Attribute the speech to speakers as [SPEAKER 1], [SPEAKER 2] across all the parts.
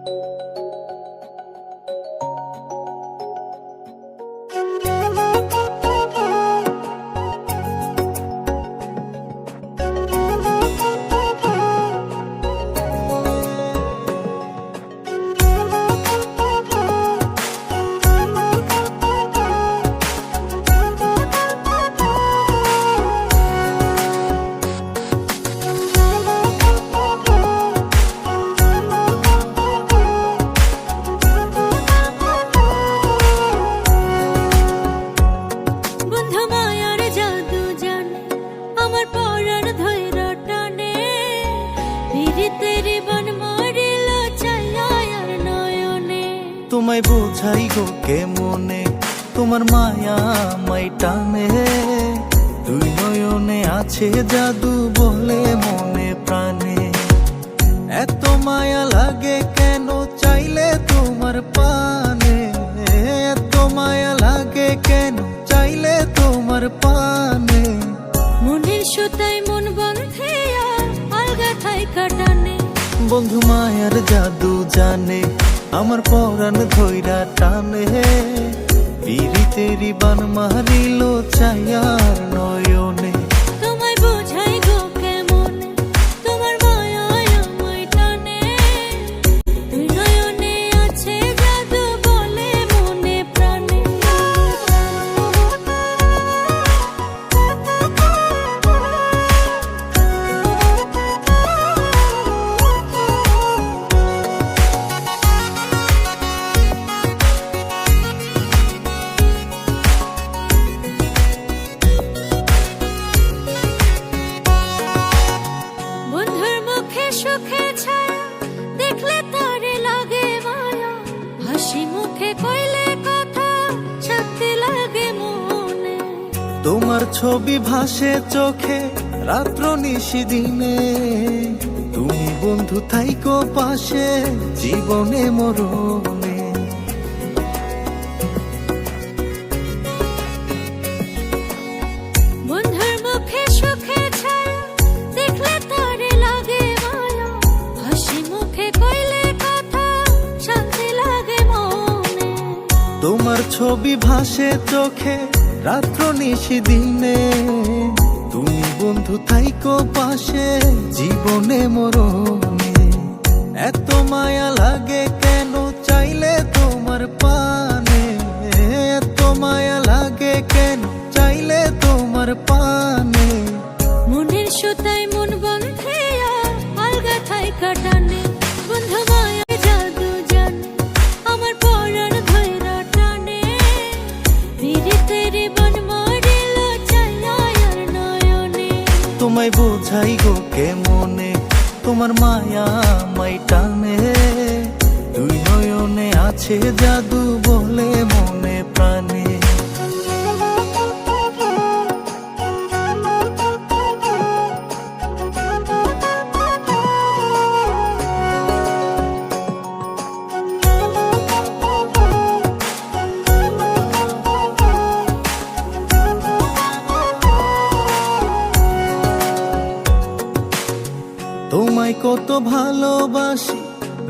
[SPEAKER 1] বন্ধু
[SPEAKER 2] তোমায় বোঝাই গো কে মনে তোমার মায়া মাই টানে। দুই নয়নে আছে জাদু বলে মনে প্রাণে। এত মায়া লাগে কেন চাইলে তোমার পানে? এত মায়া লাগে কেন চাইলে তোমার পানে?
[SPEAKER 1] মনের সুতায় মন বন্ধে আলগা থাই কাটানে।
[SPEAKER 2] বন্ধু মায়ার জাদু জানে আমার পরাণ ধৈরা টানে পিরিতেরি বান মারিল চাইয়ার
[SPEAKER 1] তোমার
[SPEAKER 2] ছবি ভাসে চোখে রাত্র নিশি দিনে। তুমি বন্ধু থাইকো পাশে জীবনে মরণে।
[SPEAKER 1] বন্ধুর মুখে সুখে ছায়া দেখলে তারে লাগে মায়া। হাসি মুখে কইলে কথা শান্তি লাগে মনে।
[SPEAKER 2] তোমার ছবি ভাসে চোখে রাত্র নিশি দিনে। তুমি বন্ধু থাইকো পাশে জীবনে মরণে। এত মায়া লাগে তোমায় বোঝাই গো কে মনে তোমার মায়া মাই টানে। দুই নয়নে আছে জাদু তোমায় কত ভালোবাসি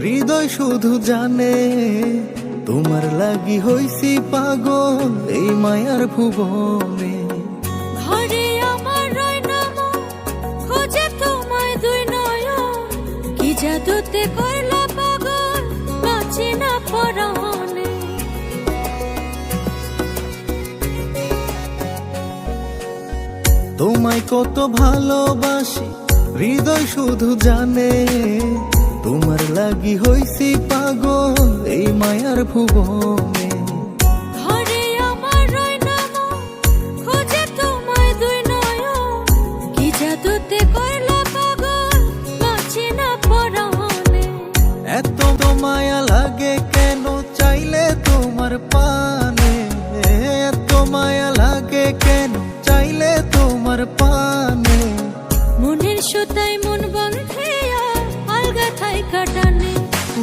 [SPEAKER 2] হৃদয় শুধু জানে। তোমার লাগি হইছি পাগল এই মায়ার ভুবনে।
[SPEAKER 1] ঘরে আমার রয় নাম খোঁজে তোমায় দুই নয়ন। কি জাদুতে পাগল বাঁচি না পরানে
[SPEAKER 2] তোমায় কত ভালোবাসি হৃদয় শুধু জানে তোমার লাগি হইছি পাগল এই মায়ার ভুবনে।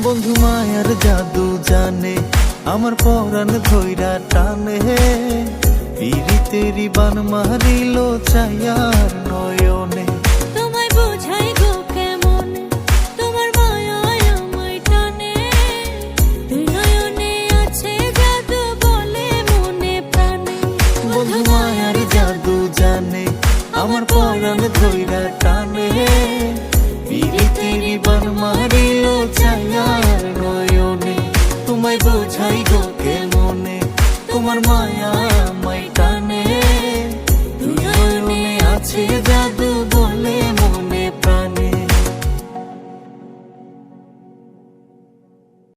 [SPEAKER 1] বন্ধু
[SPEAKER 2] মায়ার জাদু জানে আমার পরাণ ধৈরা টানে। পিরিতেরি বান মারিল চাইয়ার নয়নে।